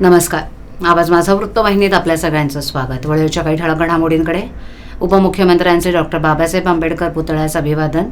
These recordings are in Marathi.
नमस्कार. आवाज माझा वृत्तवाहिनीत आपल्या सगळ्यांचं स्वागत. वळेच्या काही ठळक घडामोडींकडे उपमुख्यमंत्र्यांचे डॉक्टर बाबासाहेब आंबेडकर पुतळ्यास अभिवादन.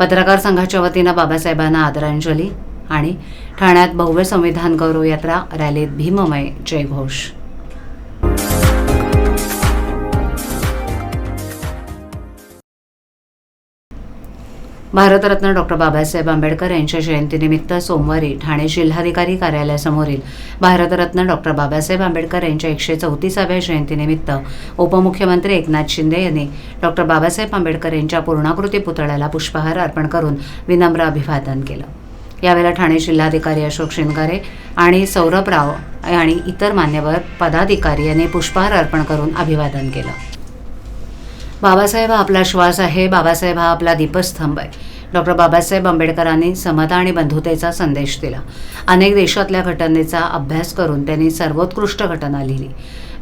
पत्रकार संघाच्या वतीनं बाबासाहेबांना आदरांजली आणि ठाण्यात भव्य संविधान गौरव यात्रा रॅलीत भीममय जयघोष. भारतरत्न डॉक्टर बाबासाहेब आंबेडकर यांच्या जयंतीनिमित्त सोमवारी ठाणे जिल्हाधिकारी कार्यालयासमोरील भारतरत्न डॉक्टर बाबासाहेब आंबेडकर यांच्या एकशे चौतीसाव्या जयंतीनिमित्त उपमुख्यमंत्री एकनाथ शिंदे यांनी डॉक्टर बाबासाहेब आंबेडकर यांच्या पूर्णाकृती पुतळ्याला पुष्पहार अर्पण करून विनम्र अभिवादन केलं. यावेळेला ठाणे जिल्हाधिकारी अशोक शिंगारे आणि सौरभ राव आणि इतर मान्यवर पदाधिकारी यांनी पुष्पहार अर्पण करून अभिवादन केलं. बाबासाहेब हा आपला श्वास आहे बाबासाहेब हा आपला दीपस्तंभ आहे. डॉक्टर बाबासाहेब आंबेडकरांनी समता आणि बंधुतेचा संदेश दिला. अनेक देशातल्या घटनेचा अभ्यास करून त्यांनी सर्वोत्कृष्ट घटना लिहिली.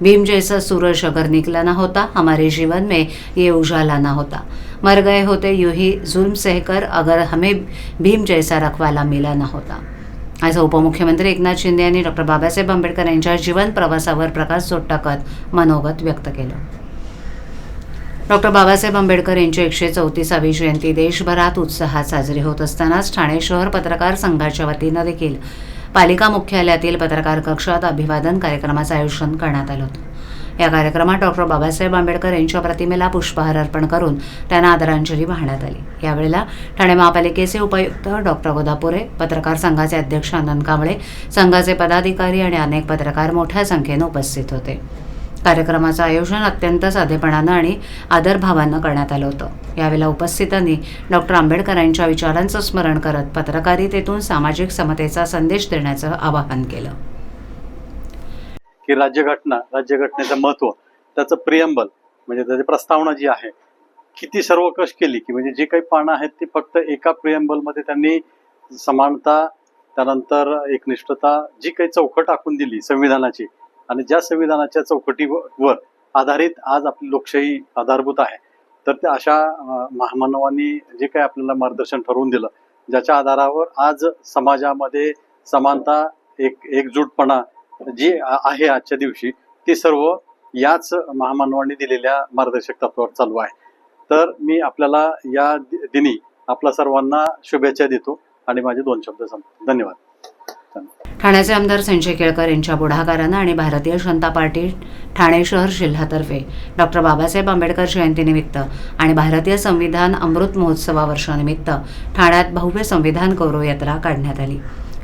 भीम जैसा सूरज अगर निकला ना होता हमारे जीवन में ये उजाला ना होता. मर गए होते यूं ही जुल्म सहकर अगर हमें भीम जैसा रखवाला मिला ना होता. असं उपमुख्यमंत्री एकनाथ शिंदे यांनी डॉक्टर बाबासाहेब आंबेडकर यांच्या जीवन प्रवासावर प्रकाश सोड टाकत मनोगत व्यक्त केलं. डॉक्टर बाबासाहेब आंबेडकर यांची एकशे चौतीसावी जयंती देशभरात उत्साहात साजरी होत असतानाच ठाणे शहर पत्रकार संघाच्या वतीनं देखील पालिका मुख्यालयातील पत्रकार कक्षात अभिवादन कार्यक्रमाचं आयोजन करण्यात आलं होतं. या कार्यक्रमात डॉक्टर बाबासाहेब आंबेडकर यांच्या प्रतिमेला पुष्पहार अर्पण करून त्यांना आदरांजली वाहण्यात आली. यावेळेला ठाणे महापालिकेचे उपायुक्त डॉक्टर गोदापुरे पत्रकार संघाचे अध्यक्ष आनंद कांबळे संघाचे पदाधिकारी आणि अनेक पत्रकार मोठ्या संख्येनं उपस्थित होते. कार्यक्रमाचं आयोजन अत्यंत साधेपणानं आणि आदरभावानं करण्यात आलं होतं. यावेळेला उपस्थितांनी डॉक्टर आंबेडकरांच्या विचारांचं स्मरण करत पत्रकारितेतून सामाजिक समतेचा संदेश देण्याचं आवाहन केलं. की राज्यघटना राज्यघटनेचं महत्त्व त्याचं प्रियंबल म्हणजे त्याची प्रस्तावना जी आहे किती सर्व कश केली की म्हणजे जे काही पानं आहेत ती फक्त एका प्रियंबलमध्ये त्यांनी समानता त्यानंतर एकनिष्ठता जी काही चौकट आखून दिली संविधानाची आणि ज्या संविधानाच्या चौकटीवर आधारित आज आपली लोकशाही आधारभूत आहे तर त्या अशा महामानवांनी जे काही आपल्याला मार्गदर्शन ठरवून दिलं ज्याच्या आधारावर आज समाजामध्ये समानता एक एकजूटपणा जी आहे आजच्या दिवशी ते सर्व याच महामानवांनी दिलेल्या मार्गदर्शक तत्वावर चालू आहे. तर मी आपल्याला या दि- दिनी आपल्या सर्वांना शुभेच्छा देतो आणि माझे दोन शब्द संपतो धन्यवाद. ठाण्याचे आमदार संजय केळकर यांच्या पुढाकारानं आणि भारतीय जनता पार्टी ठाणे शहर जिल्हातर्फे डॉक्टर बाबासाहेब आंबेडकर जयंतीनिमित्त आणि भारतीय संविधान अमृत महोत्सवा वर्षानिमित्त ठाण्यात भव्य संविधान गौरव यात्रा काढण्यात आली.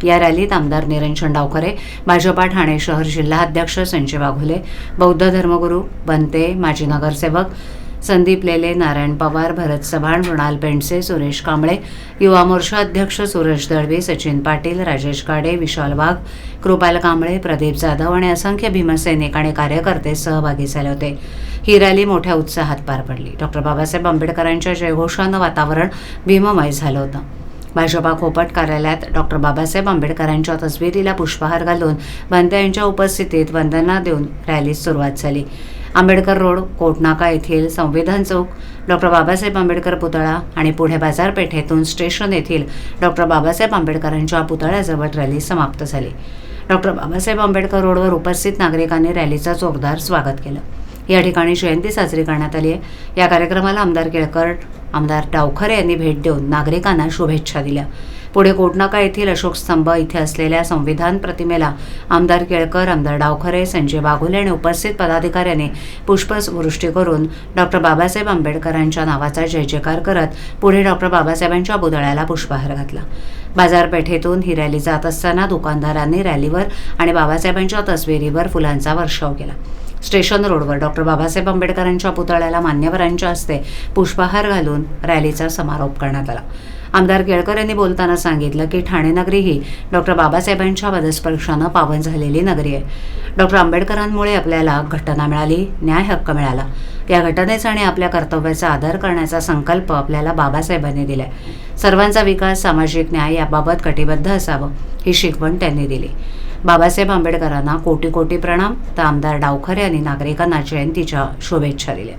या रॅलीत आमदार निरंजन डावखरे भाजपा ठाणे शहर जिल्हा अध्यक्ष संजय वाघुले बौद्ध धर्मगुरू बनते माजी नगरसेवक संदीप लेले नारायण पवार भरत चव्हाण मृणाल पेंडसे सुरेश कांबळे युवा मोर्चा अध्यक्ष सुरेश दळवी सचिन पाटील राजेश काडे विशाल वाघ कृपाल कांबळे प्रदीप जाधव आणि असंख्य भीमसैनिक आणि कार्यकर्ते सहभागी झाले होते. ही रॅली मोठ्या उत्साहात पार पडली. डॉक्टर बाबासाहेब आंबेडकरांच्या जयघोषानं वातावरण भीममय झालं होतं. भाजपा खोपट कार्यालयात डॉक्टर बाबासाहेब आंबेडकरांच्या तस्वीरीला पुष्पहार घालून बनते यांच्या उपस्थितीत वंदना देऊन रॅलीस सुरुवात झाली. आंबेडकर रोड कोटनाका येथील संविधान चौक. डॉक्टर बाबासाहेब आंबेडकर पुतळा आणि पुढे बाजारपेठेतून स्टेशन येथील डॉक्टर बाबासाहेब आंबेडकरांच्या पुतळ्याजवळ रॅली समाप्त झाली. डॉक्टर बाबासाहेब आंबेडकर रोडवर उपस्थित नागरिकांनी रॅलीचं जोरदार स्वागत केलं. या ठिकाणी जयंती साजरी करण्यात आली आहे. या कार्यक्रमाला आमदार केळकर आमदार डावखरे यांनी भेट देऊन नागरिकांना शुभेच्छा दिल्या. पुढे कोटनाका येथील अशोक स्तंभ इथे असलेल्या संविधान प्रतिमेला आमदार केळकर आमदार डावखरे संजय बाघुले आणि उपस्थित पदाधिकाऱ्यांनी पुष्पवृष्टी करून डॉक्टर बाबासाहेब आंबेडकरांच्या नावाचा जय जयकार करत पुढे डॉक्टर बाबासाहेबांच्या पुतळ्याला पुष्पहार घातला. बाजारपेठेतून ही रॅली जात असताना दुकानदारांनी रॅलीवर आणि बाबासाहेबांच्या तस्वीरीवर फुलांचा वर्षाव केला. स्टेशन रोडवर. डॉक्टर बाबासाहेब आंबेडकरांच्या पुतळ्याला मान्यवरांच्या हस्ते पुष्पहार घालून रॅलीचा समारोप करण्यात आला. आमदार केळकर यांनी बोलताना सांगितलं की ठाणे नगरी ही डॉक्टर बाबासाहेबांच्या पदस्पर्शानं पावन झालेली नगरी आहे. डॉक्टर आंबेडकरांमुळे आपल्याला घटना मिळाली न्याय हक्क मिळाला. या घटनेचा आणि आपल्या कर्तव्याचा आदर करण्याचा संकल्प आपल्याला बाबासाहेबांनी दिलाय. सर्वांचा विकास सामाजिक न्याय याबाबत कटिबद्ध असावं ही शिकवण त्यांनी दिली. बाबासाहेब आंबेडकरांना कोटी कोटी प्रणाम. तर आमदार डावखरे यांनी नागरिकांना जयंतीच्या शुभेच्छा दिल्या.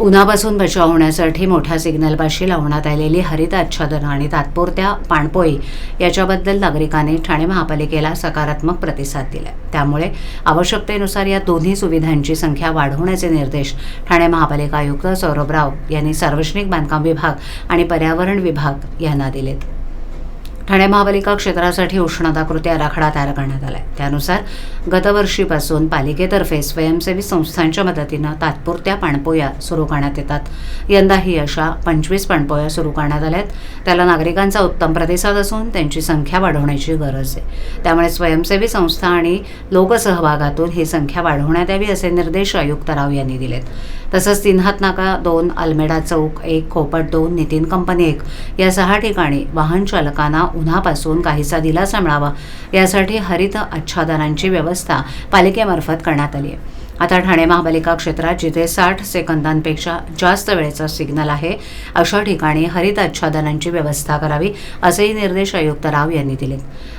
उन्हापासून बचाव होण्यासाठी मोठ्या सिग्नलपाशी लावण्यात आलेली हरित आच्छादनं आणि तात्पुरत्या पाणपोई याच्याबद्दल नागरिकांनी ठाणे महापालिकेला सकारात्मक प्रतिसाद दिला त्यामुळे आवश्यकतेनुसार या दोन्ही सुविधांची संख्या वाढवण्याचे निर्देश ठाणे महापालिका आयुक्त सौरभ राव यांनी सार्वजनिक बांधकाम विभाग आणि पर्यावरण विभाग यांना दिलेत. ठाणे महापालिका क्षेत्रासाठी उष्णता कृती आराखडा तयार करण्यात आलाय. त्यानुसार गतवर्षीपासून पालिकेतर्फे स्वयंसेवी संस्थांच्या मदतीनं तात्पुरत्या पाणपोया सुरू करण्यात येतात. यंदाही अशा पंचवीस पाणपोया सुरू करण्यात आल्या आहेत त्याला नागरिकांचा उत्तम प्रतिसाद असून त्यांची संख्या वाढवण्याची गरज आहे. त्यामुळे स्वयंसेवी संस्था आणि लोकसहभागातून ही संख्या वाढवण्यात यावी असे निर्देश आयुक्त राव यांनी दिलेत. तसंच तीनहात नाका दोन अल्मेडा चौक एक खोपट दोन नितीन कंपनी एक. या सहा ठिकाणी वाहन चालकांना उन्हापासून काहीसा दिलासा मिळावा. यासाठी हरित आच्छादनांची व्यवस्था पालिकेमार्फत करण्यात आली आहे. आता ठाणे महापालिका क्षेत्रात जिथे साठ सेकंदांपेक्षा जास्त वेळेचा सिग्नल आहे अशा ठिकाणी हरित आच्छादनांची व्यवस्था करावी असेही निर्देश आयुक्त राव यांनी दिले.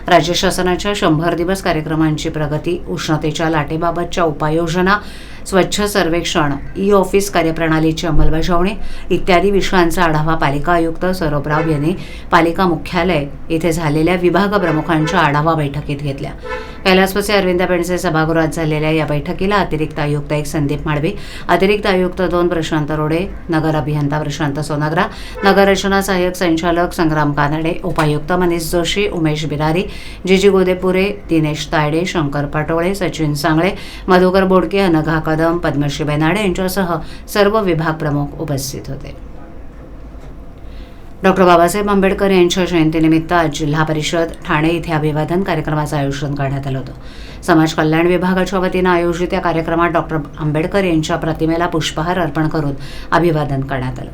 राज्य शासनाच्या शंभर दिवस कार्यक्रमांची प्रगती उष्णतेच्या लाटेबाबतच्या उपाययोजना स्वच्छ सर्वेक्षण ई ऑफिस कार्यप्रणालीची अंमलबजावणी इत्यादी विषयांचा आढावा पालिका आयुक्त सौरभ राव यांनी पालिका मुख्यालय इथे झालेल्या विभाग प्रमुखांच्या आढावा बैठकीत घेतल्या. कैलासवासी अरविंद पेंडसे सभागृहात झालेल्या या बैठकीला अतिरिक्त आयुक्त एक संदीप माडवे अतिरिक्त आयुक्त दोन प्रशांत रोडे नगर अभियंता प्रशांत सोनाग्रा नगर रचना सहाय्यक संचालक संग्राम कानडे उपायुक्त मनीष जोशी उमेश बिरारी जिजी गोदेपुरे दिनेश तायडे शंकर पाटोळे सचिन सांगळे मधुकर बोडके अनघा कदम पद्मश्री बेनाडे यांच्यासह सर्व विभाग प्रमुख उपस्थित होते. डॉक्टर बाबासाहेब आंबेडकर यांच्या जयंतीनिमित्त आज जिल्हा परिषद ठाणे इथे अभिवादन कार्यक्रमाचं आयोजन करण्यात आलं होतं. समाज कल्याण विभागाच्या वतीनं आयोजित या कार्यक्रमात डॉक्टर आंबेडकर यांच्या प्रतिमेला पुष्पहार अर्पण करून अभिवादन करण्यात आलं.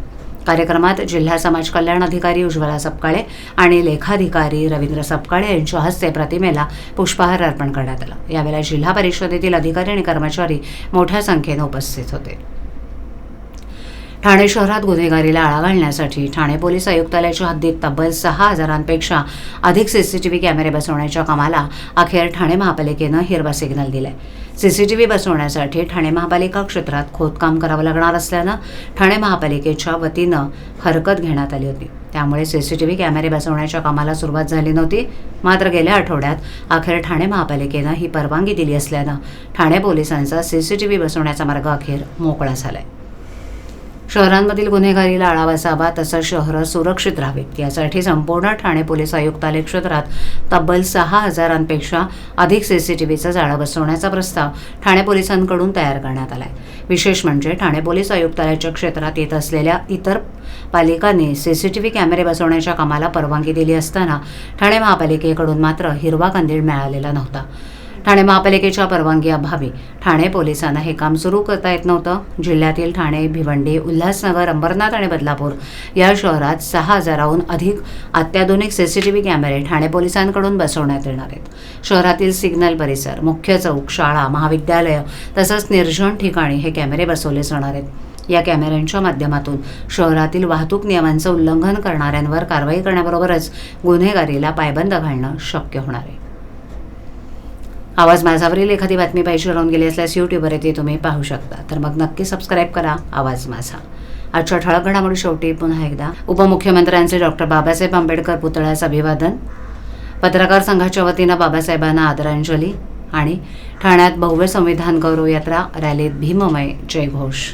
कार्यक्रमात जिल्हा समाज कल्याण अधिकारी उज्ज्वला सपकाळे आणि लेखाधिकारी रवींद्र सपकाळे यांच्या हस्ते प्रतिमेला पुष्पहार अर्पण करण्यात आला. यावेळेला जिल्हा परिषदेतील अधिकारी आणि कर्मचारी मोठ्या संख्येनं उपस्थित होते. ठाणे शहरात गुन्हेगारीला आळा घालण्यासाठी ठाणे पोलीस आयुक्तालयाच्या हद्दीत तब्बल सहा हजारांपेक्षा अधिक सीसीटीव्ही कॅमेरे बसवण्याच्या कामाला अखेर ठाणे महापालिकेनं हिरवा सिग्नल दिलाय. सीसीटीव्ही बसवण्यासाठी ठाणे महापालिका क्षेत्रात खोदकाम करावं लागणार असल्यानं ठाणे महापालिकेच्या वतीनं हरकत घेण्यात आली होती. त्यामुळे सीसीटीव्ही कॅमेरे बसवण्याच्या कामाला सुरुवात झाली नव्हती. मात्र गेल्या आठवड्यात अखेर ठाणे महापालिकेनं ही परवानगी दिली असल्यानं ठाणे पोलिसांचा सीसीटीव्ही बसवण्याचा मार्ग अखेर मोकळा झालाय. शहरांमधील गुन्हेगारीला आळा बसावा तसंच शहरं सुरक्षित राहावीत. यासाठी संपूर्ण ठाणे पोलीस आयुक्तालय क्षेत्रात तब्बल सहा हजारांपेक्षा अधिक सीसीटीव्हीचं जाळं बसवण्याचा प्रस्ताव ठाणे पोलिसांकडून तयार करण्यात आला आहे विशेष म्हणजे ठाणे पोलीस आयुक्तालयाच्या क्षेत्रात येत असलेल्या इतर पालिकांनी सीसीटीव्ही कॅमेरे बसवण्याच्या कामाला परवानगी दिली असताना ठाणे महापालिकेकडून मात्र हिरवा कंदील मिळालेला नव्हता. ठाणे महापालिकेच्या परवानगी अभावी ठाणे पोलिसांना हे काम सुरू करता येत नव्हतं. जिल्ह्यातील ठाणे भिवंडी उल्हासनगर अंबरनाथ आणि बदलापूर या शहरात सहा हजाराहून अधिक अत्याधुनिक सीसीटीव्ही कॅमेरे ठाणे पोलिसांकडून बसवण्यात येणार आहेत. शहरातील सिग्नल परिसर मुख्य चौक शाळा महाविद्यालयं तसंच निर्जन ठिकाणी हे कॅमेरे बसवले जाणार आहेत. या कॅमेऱ्यांच्या माध्यमातून शहरातील वाहतूक नियमांचं उल्लंघन करणाऱ्यांवर कारवाई करण्याबरोबरच गुन्हेगारीला पायबंद घालणं शक्य होणार आहे. आवाज माझावरील एखादी बातमी पाहिजे राहून गेली असल्यास यूट्यूबवर येते तुम्ही पाहू शकता. तर मग नक्की सबस्क्राईब करा आवाज माझा. आजच्या ठळक घडामोडी शेवटी पुन्हा एकदा. उपमुख्यमंत्र्यांचे डॉक्टर बाबासाहेब आंबेडकर पुतळ्याचं अभिवादन. पत्रकार संघाच्या वतीनं बाबासाहेबांना आदरांजली. आणि ठाण्यात भव्य संविधान गौरव यात्रा रॅलीत भीममय जयघोष.